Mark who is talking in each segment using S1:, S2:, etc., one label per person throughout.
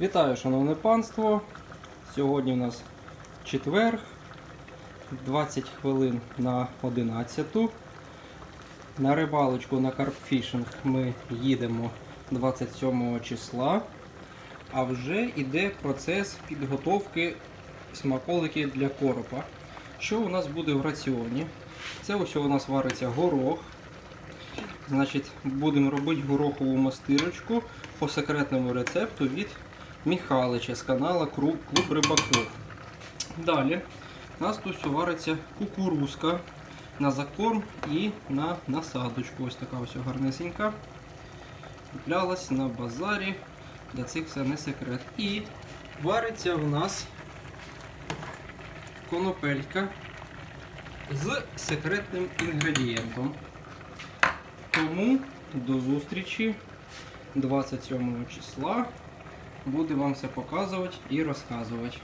S1: Вітаю, шановне панство. Сьогодні у нас четверг, 20 хвилин на 11. На рибалочку на карпфішинг ми їдемо 27 числа. А вже йде процес підготовки смаколиків для коропа. Що у нас буде в раціоні? Це ось у нас вариться горох. Значить, будемо робити горохову мастирочку по секретному рецепту від Михалича з каналу Клуб Рибаков. Далі у нас тут вариться кукурузка на закорм і на насадочку. Ось така ось гарнесенька. Куплялась на базарі. Для цих все не секрет. І вариться у нас конопелька з секретним інгредієнтом. Тому до зустрічі 27 числа. Буду вам все показувати і розказувати.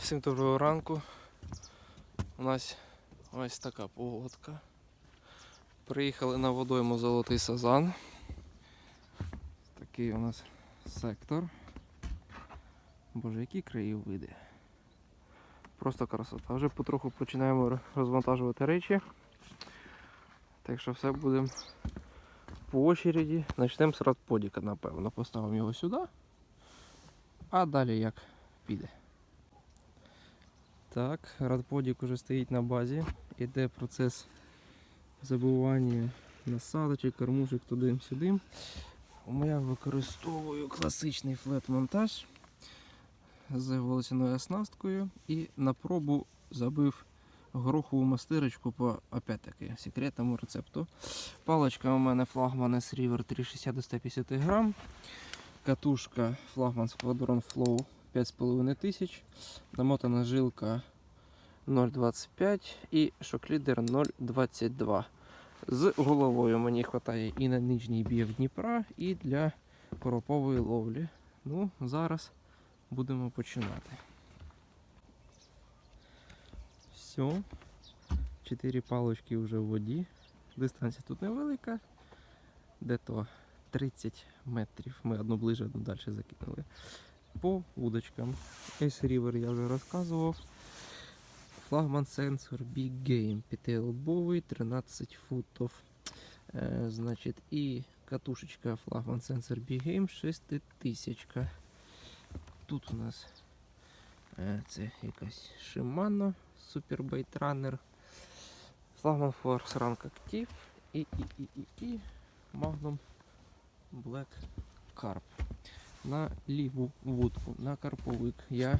S1: Всім доброго ранку. У нас ось така погодка. Приїхали на водойму Золотий Сазан. Такий у нас сектор. Боже, які краєвиди. Просто красота. Вже потроху починаємо розвантажувати речі. Так що все будемо по очереді. Почнемо з радподіка, напевно. Поставимо його сюди. А далі як піде. Так, радподік уже стоїть на базі. Іде процес забування насадочок, кормушек туди-сюди. Я використовую класичний флет-монтаж з волосяною оснасткою і на пробу забив горохову мастирочку по опять-таки секретному рецепту. Паличка у мене флагман S-River 360 до 150 грам. Катушка флагман Squadron Flow 5500. Намотана жилка 0,25 і шоклідер 0,22. З головою мені вистачає і на нижній бів Дніпра, і для коропової ловлі. Ну, зараз будемо починати. Все. Чотири палочки вже в воді. Дистанція тут невелика. Де-то 30 метрів. Ми одну ближче, одну далі закинули. По удочкам. Ace River я вже розказував. Флагман сенсор Big Game 5-лобовий, 13 футів. Е, значить, і катушечка флагман сенсор Big Game 6000. Тут у нас е, це якась Shimano Super Bait Runner. Флагман Force Rank Active і, і, і, і, і Magnum Black Carp. На ліву вудку, на карповик я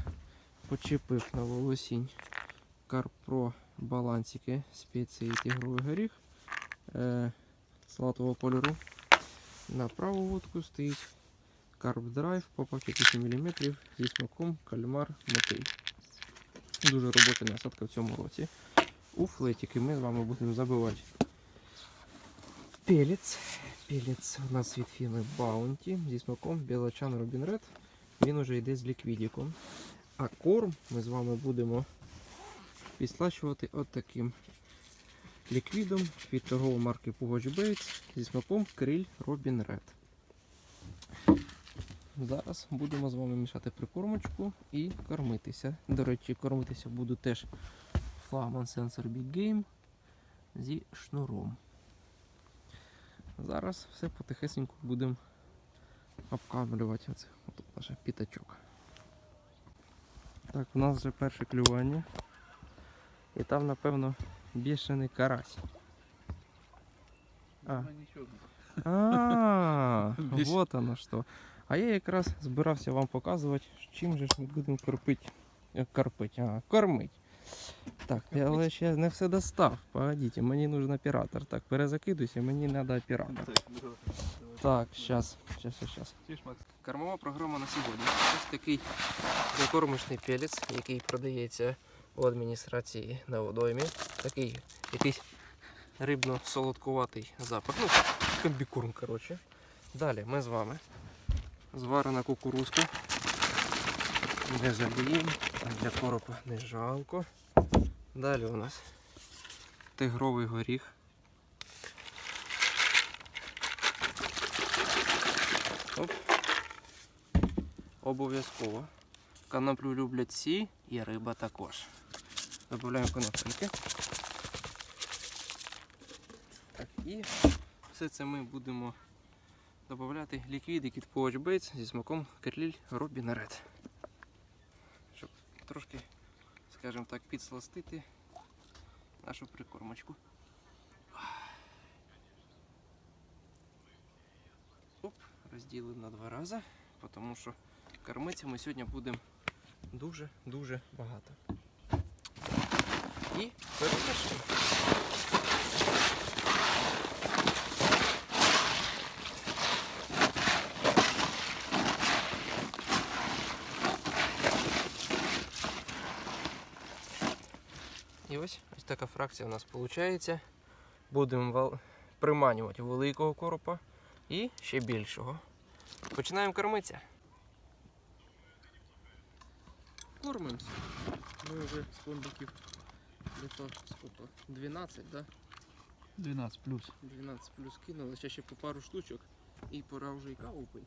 S1: почепив на волосінь Карпро балансики спеції тигровий горіх е, салатового кольору. На праву вудку стоїть Карп Драйв по пакеті 7 мм зі смаком кальмар мотиль. Дуже робоча насадка в цьому році. У флетики ми з вами будемо забивати пелець. Пелець у нас від фірми Bounty зі смаком Білочан Robin Red. Він уже йде з ліквідіком. А корм ми з вами будемо підслачувати от таким ліквідом від торгової марки Pugoch Baits зі смаком Криль Robin Red. Зараз будемо з вами мішати прикормочку і кормитися. До речі, кормитися буду теж флагман сенсор Big Game зі шнуром. Зараз все потихесеньку будемо обкамлювати. Оце отут наш пітачок. Так, у нас вже перше клювання. І там, напевно, бішений карась. А, а, вот оно що. А я якраз збирався вам показувати, чим же ж ми будемо корпити. Е, а, кормить. Так, я, але ще не все достав. Погодите, мені нужен оператор. Так, перезакидуйся, мені треба оператор. Так, зараз, зараз, зараз. Кормова програма на сьогодні. Ось такий прикормочний пелець, який продається у адміністрації на водоймі. Такий якийсь рибно-солодкуватий запах. Ну, комбікорм, коротше. Далі ми з вами зварена кукурузка. Не жаліємо, для коропа не жалко. Далі у нас тигровий горіх. Оп. Обов'язково. Канаплю люблять всі і риба також. Додаємо конопельки. Так, і все це ми будемо додати ліквід від Pouch зі смаком Керліль Робі Ред. Щоб трошки, скажімо так, підсластити нашу прикормочку. Оп, розділимо на два рази, тому що кормити ми сьогодні будемо дуже-дуже багато. І перемішуємо. І ось ось така фракція у нас виходить. Будемо приманювати великого коропа і ще більшого. Починаємо кормитися. Кормимося. Ми вже з комбиків где-то сколько? 12, да?
S2: 12 плюс.
S1: 12 плюс кинули, ще ще по пару штучок і пора вже і каву пити.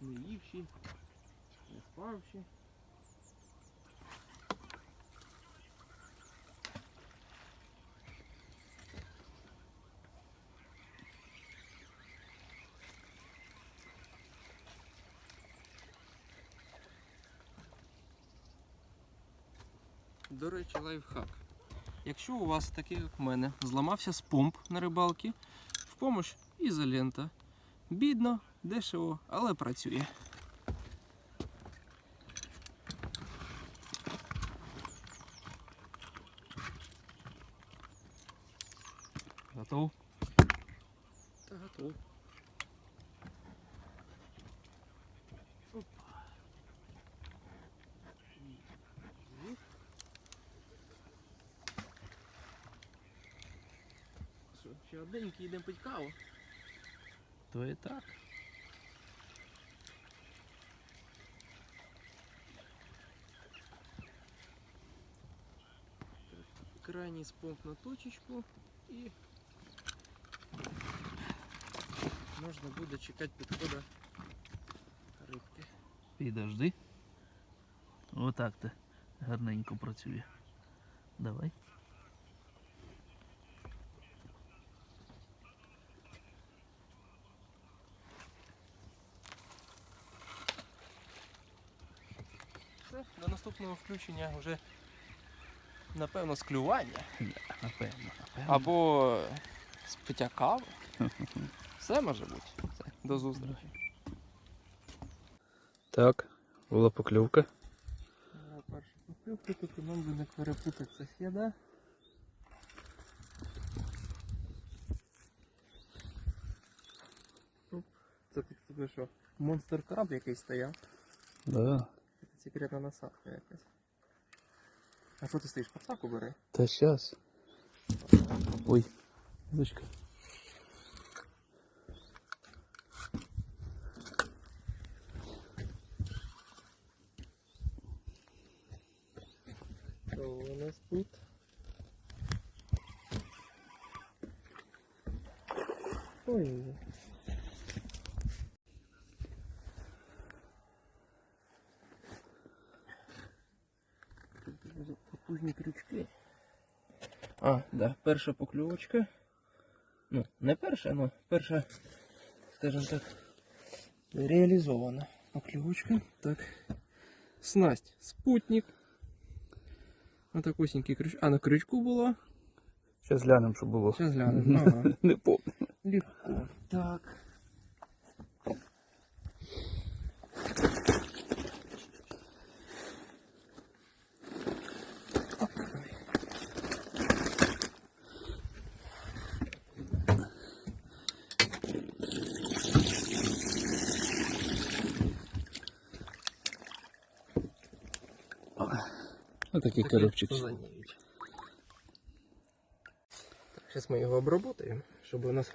S1: Не ївші, не спавші. До речі, лайфхак. Якщо у вас, такий як в мене, зламався спомп на рибалці, в помощь ізолента. Бідно, дешево, але працює.
S2: Готов?
S1: Та готов. Що, одненький йдемо пить каву.
S2: То і так.
S1: Крайній спомп на точечку і можна буде чекати підходу рибки.
S2: Підожди. Отак ти гарненько працює. Давай.
S1: Все, до включення вже напевно з клювання.
S2: Напевно, напевно.
S1: Або з пиття кави. Все може бути. Все, до зустрічі. Так, була поклювка. Перша поклювка, тут нам би не перепутати сусіда. Оп, Це тебе що? Монстер краб якийсь стояв.
S2: Да.
S1: Секретна насадка якась. А що ти стоїш? Подсаку бери.
S2: Та щас. Ой. Дочка.
S1: Що у нас тут? Ой. Тут дуже крючки. А, да, перша покльовочка. Ну, не перша, але перша, скажімо так, реалізована покльовочка. Так. Снасть. Спутник. Отакусінький крючок. А на крючку було.
S2: Щас глянемо, що було.
S1: Зараз глянемо. Ага.
S2: Не помню.
S1: Легко. Так.
S2: Отакий коробчик.
S1: Зараз ми його обработаємо, щоб у нас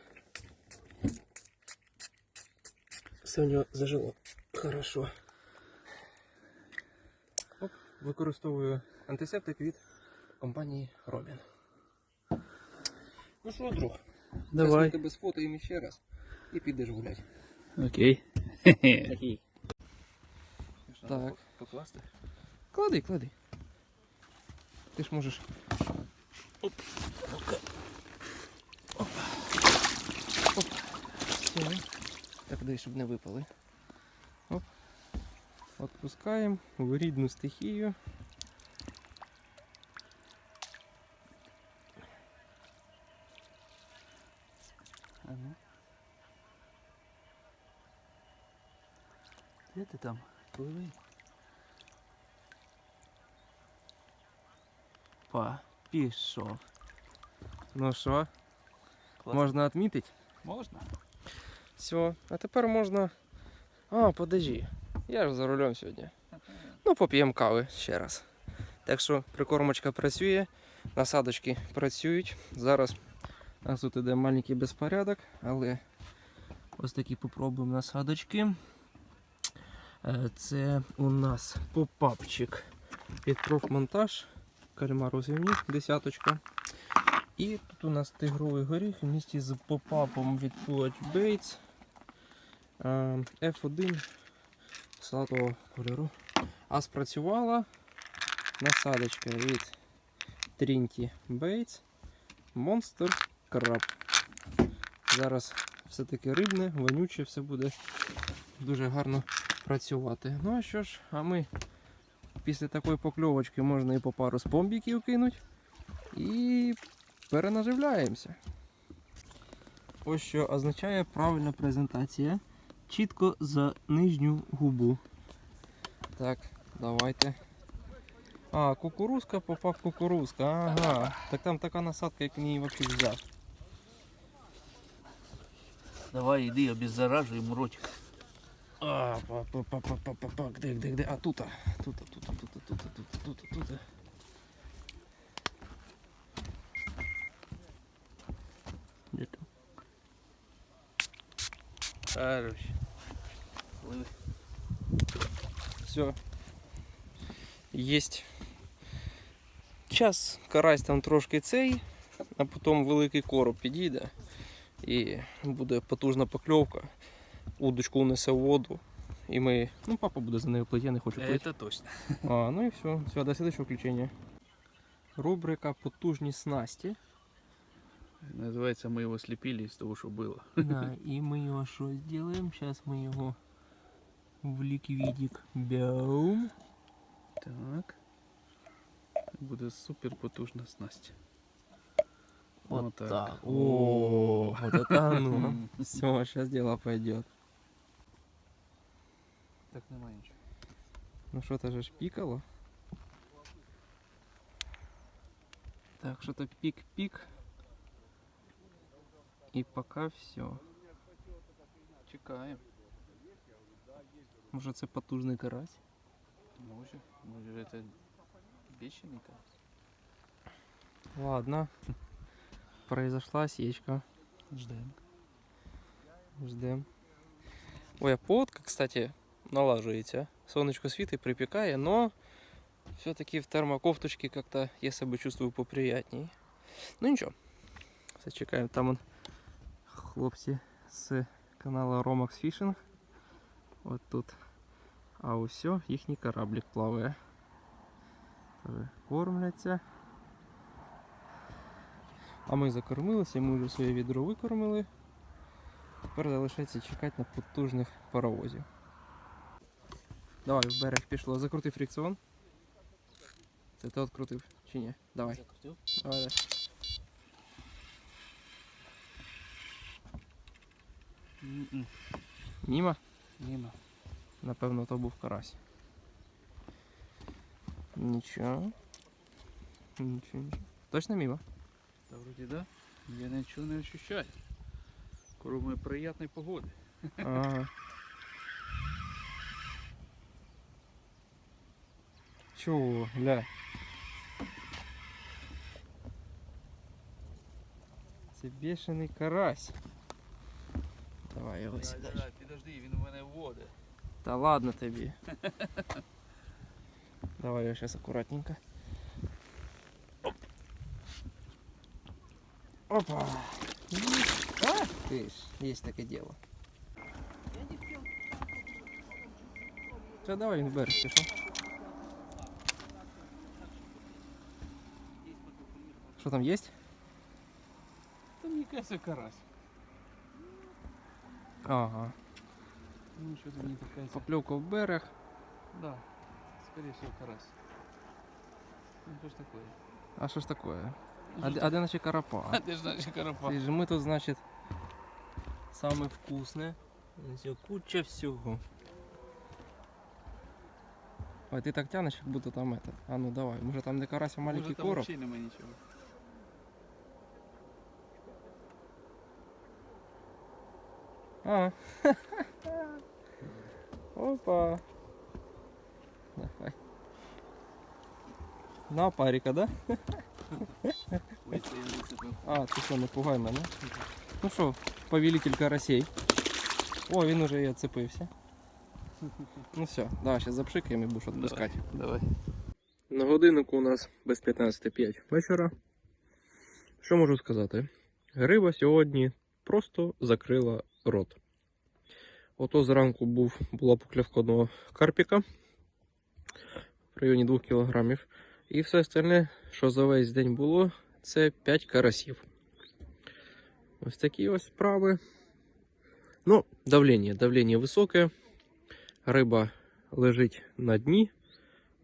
S1: Все у нього зажило. Хорошо. Оп, використовую антисептик від компанії Робін. Ну що, друг,
S2: Давай.
S1: тебе сфотаємо ще раз і підеш гуляти.
S2: Окей. Хе-хе.
S1: Так.
S2: Покласти?
S1: Клади, клади. Ти ж можеш. Оп. Оп. Оп. Все. Так, дай, щоб не випали. Оп. Отпускаємо в рідну стихію.
S2: Ага. Де ти там? Пливи. Па, пішов.
S1: Ну що, можна відмітити?
S2: Можна?
S1: Все. А тепер можна. А, подожди. Я ж за рулем сьогодні. Ну, поп'ємо кави ще раз. Так що прикормочка працює, насадочки працюють. Зараз у нас тут іде маленький безпорядок, але ось такі попробуємо насадочки. Е, Це у нас попапчик під профмонтаж, кальмар озимні, десяточка. І тут у нас тигровий горіх в місті з попапом від Pullach Baits. Е, F1 салатового кольору. А спрацювала насадочка від Trinity Baits Monster Crab. Зараз все-таки рибне, вонюче, все буде дуже гарно працювати. Ну а що ж, а ми після такої покльовочки можна і по пару спомбіків кинуть. І перенаживляємося. Ось що означає правильна презентація. Чітко за нижню губу. Так, давайте. А, кукурузка попав кукурузка. Ага. Так там така насадка, як мені взагалі взяв.
S2: Давай, іди, обеззаражуємо ротик.
S1: А, па па па па па па па Где, где, где? А тут, а. Тут, а, тут, а, тут, а, тут, а, тут, а, тут, а, тут. Где там?
S2: Хорош.
S1: Все. Есть. Час карась там трошки цей, а потім великий короб підійде і буде потужна покльовка. Удочку унесе в воду. І ми. Ну, папа буде за нею плити, я не хочу плити.
S2: Это точно.
S1: А, ну і все. Все, до следующего включення. Рубрика Потужні снасті.
S2: Називається ми його сліпили з того, що було.
S1: Да, і ми його що зробимо? Зараз ми його в ліквідик бяум.
S2: Так. Буде супер потужна снасть.
S1: Вот
S2: Вот так.
S1: так. О, вот это ну. Все, сейчас дело пойдет.
S2: Так немає нічого.
S1: Ну что-то же ж пикало. Так, что-то пик-пик. И пока все.
S2: Чекаємо.
S1: Може це потужний карась?
S2: Може, може це більшенька.
S1: Ладно. Произошла осечка.
S2: Ждемо.
S1: Ждем. Ой, а погодка, кстати, налаживается. Солнышко світить, припекає, но все-таки в термокофточке как-то я себя чувствую поприятней. Ну ничего. Все чекаємо. Там он хлопці з каналу Romax Fishing. От тут. А усе, їхній кораблик плаває. Кормляться. А ми закормилися, ми вже своє відро викормили. Тепер залишається чекати на потужних паровозів. Давай, в берег пішло. Закрути фрикціон. Це ти відкрутив чи ні? Давай.
S2: Закрутив?
S1: Давай, давай.
S2: М-м.
S1: Міма?
S2: Німа.
S1: Напевно, то був карась. Нічого. Нічого, нічого. Точно міма?
S2: Та вроді да. Я нічого не ощущаю. Кроме приятної погоди.
S1: Ага. Чого, гля? Це бешений карась. Давай його сюди.
S2: Підожди, він у мене виходить.
S1: Та ладно тобі. Давай я сейчас аккуратненько. Оп. Опа. Есть. А, ты ж, есть такое дело. Та давай він берег, ти що? Що там есть?
S2: Та мені кажеться карась.
S1: Ага.
S2: Ну що мені так кажеться.
S1: Поклевка в берег.
S2: Да. Скорее всего карась. Ну що ж таке?
S1: А що ж такое?
S2: Ну,
S1: А, де- а де наші карапа?
S2: Ти ж знаєш карапа.
S1: Ти ж ми тут, значить, саме вкусне. Куча всього. Ой, ти так тянеш, як будто там этот. А ну давай, може там де карася маленький
S2: Може, там
S1: короб.
S2: взагалі немає нічого.
S1: А. Опа. Давай. На парика, да? А, ти що, не пугай мене. Ну що, повелитель карасей. О, він уже і отцепився. Ну все, давай зараз запшикаємо і будеш відпускати.
S2: Давай.
S1: На годиннику у нас без 15.05 вечора. Що можу сказати? Риба сьогодні просто закрила рот. Ото зранку був, була поклявка одного карпіка в районі 2 кг. І все остальне, що за весь день було, це 5 карасів. Ось такі ось справи. Ну, давлення. Давлення високе. Риба лежить на дні,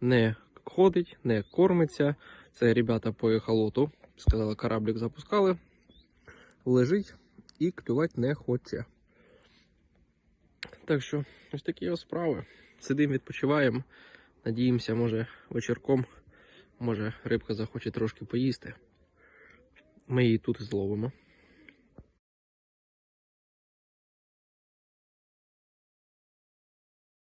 S1: не ходить, не кормиться. Це ребята по ехолоту. Сказали, кораблик запускали. Лежить і клювати не хоче. Так що, ось такі ось справи. Сидимо, відпочиваємо. Надіємося, може, вечірком, може, рибка захоче трошки поїсти. Ми її тут зловимо.